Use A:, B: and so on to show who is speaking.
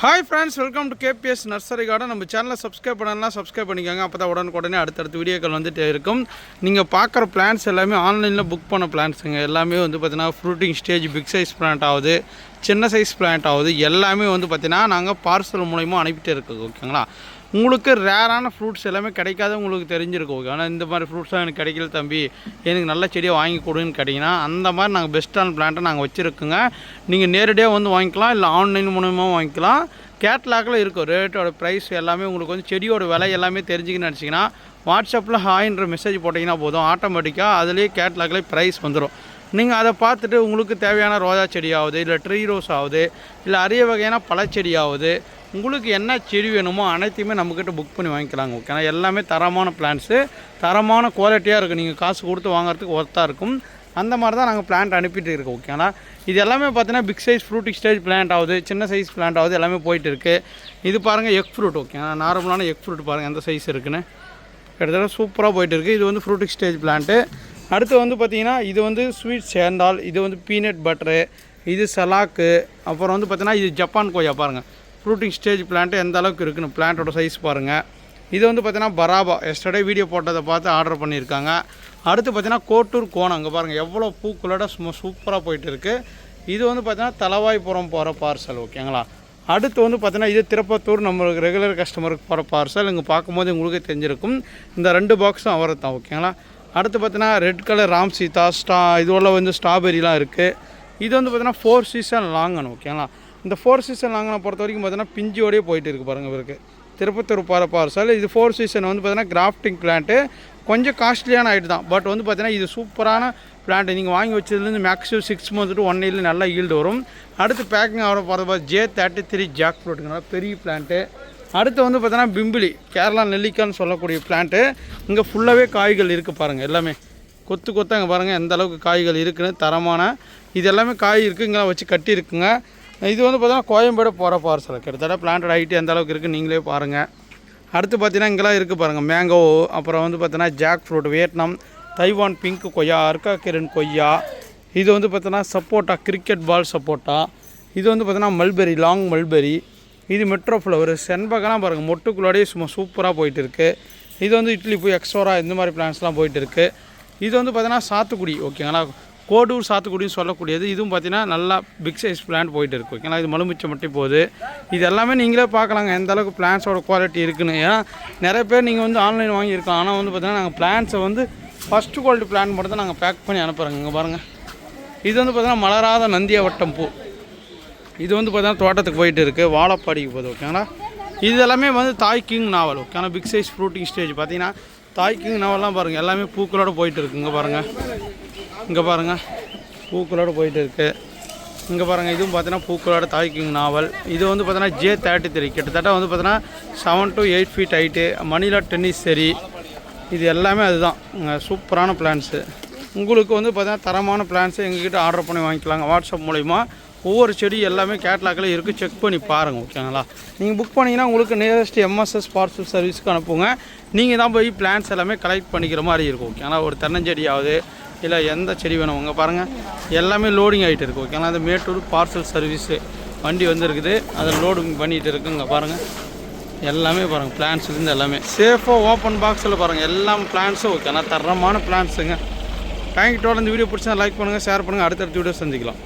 A: Hi friends welcome to KPS nursery garden நம்ம சேனலை subscribe பண்ணலாம் சப்ஸ்கிரைப் பண்ணிக்கோங்க. அப்போ தான் உடனுக்குடனே அடுத்தடுத்த வீடியோக்கள் வந்துட்டு இருக்கும். நீங்கள் பார்க்குற பிளான்ஸ் எல்லாமே ஆன்லைனில் புக் பண்ண பிளான்ஸுங்க எல்லாமே வந்து பார்த்தீங்கன்னா fruiting stage big size plant ஆகுது சின்ன சைஸ் பிளான்ட் ஆகுது. எல்லாமே வந்து பார்த்தீங்கன்னா நாங்கள் பார்சல் மூலயமா அனுப்பிட்டே இருக்கோம் ஓகேங்களா உங்களுக்கு ரேரான ஃப்ரூட்ஸ் எல்லாமே கிடைக்காத உங்களுக்கு தெரிஞ்சிருக்கும் ஓகே ஆனால் இந்த மாதிரி ஃப்ரூட்ஸ்லாம் எனக்கு கிடைக்கல தம்பி. எனக்கு நல்ல செடியை வாங்கி கொடுன்னு கேட்டிங்கன்னா அந்த மாதிரி நாங்கள் பெஸ்ட்டான பிளான்ட்டை நாங்கள் வச்சுருக்கோங்க. நீங்கள் நேரடியாக வந்து வாங்கிக்கலாம் இல்லை ஆன்லைன் மூலமாக வாங்கிக்கலாம். கேட்லாகில் இருக்கும் ரேட்டோட ப்ரைஸ் எல்லாமே உங்களுக்கு வந்து செடியோட விலை எல்லாமே தெரிஞ்சுக்கணும்னு நினச்சிங்கன்னா வாட்ஸ்அப்பில் ஹாய்ன்ற மெசேஜ் போட்டிங்கன்னா போதும். ஆட்டோமேட்டிக்காக அதுலேயே கேட்லாகில் ப்ரைஸ் வந்துடும் நீங்கள் அதை பார்த்துட்டு உங்களுக்கு தேவையான ரோஜா செடி ஆகுது இல்லை ட்ரீ ரோஸ் ஆகுது இல்லை அரிய வகையான பழச்செடி ஆகுது உங்களுக்கு என்ன செடி வேணுமோ அனைத்தையுமே நம்மக்கிட்ட புக் பண்ணி வாங்கிக்கலாங்க ஓகேனா எல்லாமே தரமான பிளான்ஸு தரமான குவாலிட்டியாக இருக்கும் நீங்கள் காசு கொடுத்து வாங்குறதுக்கு ஒர்த்தாக இருக்கும். அந்த மாதிரி தான் நாங்கள் பிளான்ட் அனுப்பிட்டு இருக்கோம் ஓகேங்களா இது எல்லாமே பார்த்தீங்கன்னா big size fruiting stage plant ஆகுது சின்ன சைஸ் பிளான்ட் ஆகுது எல்லாமே போயிட்டு இருக்குது இது பாருங்கள் எக் ஃப்ரூட் ஓகேங்களா நார்மலான எக் ஃப்ரூட் பாருங்கள் எந்த சைஸ் இருக்குன்னு. கிட்டத்தட்ட சூப்பராக போயிட்டு இருக்குது இது வந்து ஃப்ரூட்டிக் ஸ்டேஜ் பிளான்ட்டு அடுத்து வந்து பார்த்திங்கன்னா இது வந்து ஸ்வீட் சேர்ந்தால் இது வந்து பீனட் பட்டரு இது சலாக்கு அப்புறம் வந்து பார்த்திங்கன்னா இது ஜப்பான் கொய்யா பாருங்கள் ஃப்ரூட்டிங் ஸ்டேஜ் பிளான்ட்டு எந்த அளவுக்கு இருக்குன்னு பிளான்ட்டோட சைஸ் பாருங்கள் இது வந்து பார்த்திங்கன்னா பராபா. எஸ்டர்டே வீடியோ போட்டதை பார்த்து ஆர்டர் பண்ணியிருக்காங்க. அடுத்து பார்த்தீங்கன்னா கோட்டூர் கோணம். அங்கே பாருங்கள் எவ்வளோ பூக்களோட சும்மா சூப்பராக போயிட்டு இருக்குது இது வந்து பார்த்திங்கன்னா தலவாய்புரம் போகிற பார்சல் ஓகேங்களா அடுத்து வந்து பார்த்தீங்கன்னா இது திருப்பத்தூர் நம்மளுக்கு ரெகுலர் கஸ்டமருக்கு போகிற பார்சல் இங்கே பார்க்கும்போது உங்களுக்கே தெரிஞ்சிருக்கும். இந்த ரெண்டு பாக்ஸும் அவரை தான் ஓகேங்களா அடுத்து பார்த்தீங்கன்னா ரெட் கலர் ராம் சீதா ஸ்டா இதுவெல்லாம் வந்து ஸ்ட்ராபெரிலாம் இருக்குது இது வந்து பார்த்தீங்கன்னா ஃபோர் சீசன் லாங்கன் ஓகேங்களா இந்த ஃபோர் சீசன் லாங்கனை பொறுத்த வரைக்கும் பார்த்தீங்கன்னா பிஞ்சோடய போயிட்டு இருக்குது பாருங்கள் இவருக்கு. திருப்பத்தூர் போகிற பார்சல் இது ஃபோர் சீசன் வந்து பார்த்தீங்கன்னா கிராஃப்டிங் பிளான்ட்டு கொஞ்சம் காஸ்ட்லியான ஆகிட்டு தான். பட் வந்து பார்த்தீங்கன்னா இது சூப்பரான பிளான்ட் நீங்கள் வாங்கி வச்சதுலேருந்து maximum six month to one இயரில் நல்லா ஈல்டு வரும். அடுத்து பேக்கிங் ஆகிற பார்த்து ஜே தேர்ட்டி த்ரீ ஜாக் ஃப்ரூட்டுங்க பெரிய பிளான்ட்டு அடுத்து வந்து பார்த்தீங்கன்னா பிம்பிளி கேரளா நெல்லிக்கான்னு சொல்லக்கூடிய பிளான்ட்டு இங்கே ஃபுல்லாகவே காய்கள் இருக்குது பாருங்கள் எல்லாமே. கொத்து கொத்தாங்க அங்கே பாருங்கள் எந்த அளவுக்கு காய்கள் இருக்குன்னு தரமான இது எல்லாமே காய் இருக்குது இங்கே வச்சு கட்டியிருக்குங்க இது வந்து பார்த்தீங்கன்னா கோயம்பேடு போகிற பார்சல் கிட்டத்தட்ட பிளான்ட் ஹைட்டு எந்த அளவுக்கு இருக்குது நீங்களே பாருங்கள் அடுத்து பார்த்தீங்கன்னா இங்கெல்லாம் இருக்குது பாருங்கள் மேங்கோ அப்புறம் வந்து பார்த்தீங்கன்னா jack fruit Vietnam Taiwan pink கொய்யா அர்க்காக்கிரன் கொய்யா. இது வந்து பார்த்தீங்கன்னா சப்போட்டா கிரிக்கெட் பால் சப்போட்டா இது வந்து பார்த்தீங்கன்னா மல்பெரி லாங் மல்பெரி இது மெட்ரோ ஃப்ளவர் செண்பகம்லாம் பாருங்கள் மொட்டுக்குள்ளாடியே சும்மா சூப்பராக போயிட்டு இருக்குது இது வந்து இட்லி பூ எக்ஸோரா இந்த மாதிரி பிளான்ஸ்லாம் போயிட்டு இருக்குது இது வந்து பார்த்தீங்கன்னா சாத்துக்குடி ஓகேங்களா கோடூர் சாத்துக்குடின்னு சொல்லக்கூடியது. இதுவும் பார்த்தீங்கன்னா நல்லா பிக் சைஸ் பிளான்ட் போயிட்டு இருக்கு ஓகேங்களா இது மலுமிச்சை மட்டும் போகுது. இது எல்லாமே நீங்களே பார்க்கலாங்க. எந்த அளவுக்கு பிளான்ஸோட குவாலிட்டி இருக்குன்னு. ஏன்னா நிறைய பேர் நீங்கள் வந்து ஆன்லைன் வாங்கியிருக்கோம் ஆனால் வந்து பார்த்தீங்கன்னா நாங்கள் பிளான்ஸை வந்து ஃபஸ்ட்டு குவாலிட்டி பிளான் மட்டும் தான் நாங்கள் பேக் பண்ணி அனுப்புகிறோங்க இங்கே பாருங்கள் இது வந்து பார்த்தீங்கன்னா மலராத நந்தியாவட்டம் பூ. இது வந்து பார்த்தீங்கன்னா தோட்டத்துக்கு போயிட்டு இருக்குது வாழைப்பாடிக்கு போகுது ஓகேங்களா இது எல்லாமே வந்து தாய் கிங் நாவல் ஓகேங்களா பிக் சைஸ் ஃப்ரூட்டிங் ஸ்டேஜ் பார்த்தீங்கன்னா தாய் கிங் நாவல்லாம் பாருங்கள் எல்லாமே பூக்களோடு போயிட்டு இருக்குங்க பாருங்கள் இங்கே பாருங்கள் பூக்களோடு போயிட்டு இருக்குது இங்கே பாருங்கள் இதுவும் பார்த்தீங்கன்னா பூக்களோட தாய்க்கிங் நாவல். இது வந்து பார்த்தீங்கன்னா ஜே தேர்ட்டி த்ரீ கிட்டத்தட்ட வந்து பார்த்தீங்கன்னா seven to eight feet height Manila tennis சரி இது எல்லாமே அதுதான். சூப்பரான பிளான்ஸு உங்களுக்கு வந்து பார்த்தீங்கன்னா தரமான பிளான்ஸு எங்ககிட்ட ஆர்டர் பண்ணி வாங்கிக்கலாங்க. வாட்ஸ்அப் மூலிமா ஒவ்வொரு செடி எல்லாமே கேட்லாக்கில் இருக்குது செக் பண்ணி பாருங்கள் ஓகேங்களா நீங்கள் புக் பண்ணிங்கன்னா உங்களுக்கு நியரஸ்ட் எம்எஸ்எஸ் பார்சல் சர்வீஸ்க்கு அனுப்புங்க. நீங்கள் தான் போய் பிளான்ஸ் எல்லாமே கலெக்ட் பண்ணிக்கிற மாதிரி இருக்கும் ஓகேங்களா ஒரு தென்னஞ்செடியாவது இல்லை எந்த செடி வேணும்? உங்கள் பாருங்கள் எல்லாமே லோடிங் ஆகிட்டு இருக்குது ஓகேங்களா அந்த மேட்டூர் பார்சல் சர்வீஸு வண்டி வந்துருக்குது. அதை லோடிங் பண்ணிகிட்டு இருக்குங்க பாருங்கள் எல்லாமே பாருங்கள் பிளான்ஸ்லேருந்து எல்லாமே. சேஃபாக ஓப்பன் பாக்ஸில் பாருங்கள் எல்லாம் பிளான்ஸும் ஓகே தரமான பிளான்ஸுங்க தேங்க்யூ டோல் இந்த வீடியோ பிடிச்சா லைக் பண்ணுங்கள் ஷேர் பண்ணுங்கள் அடுத்தடுத்த வீடியோ சந்திக்கலாம்.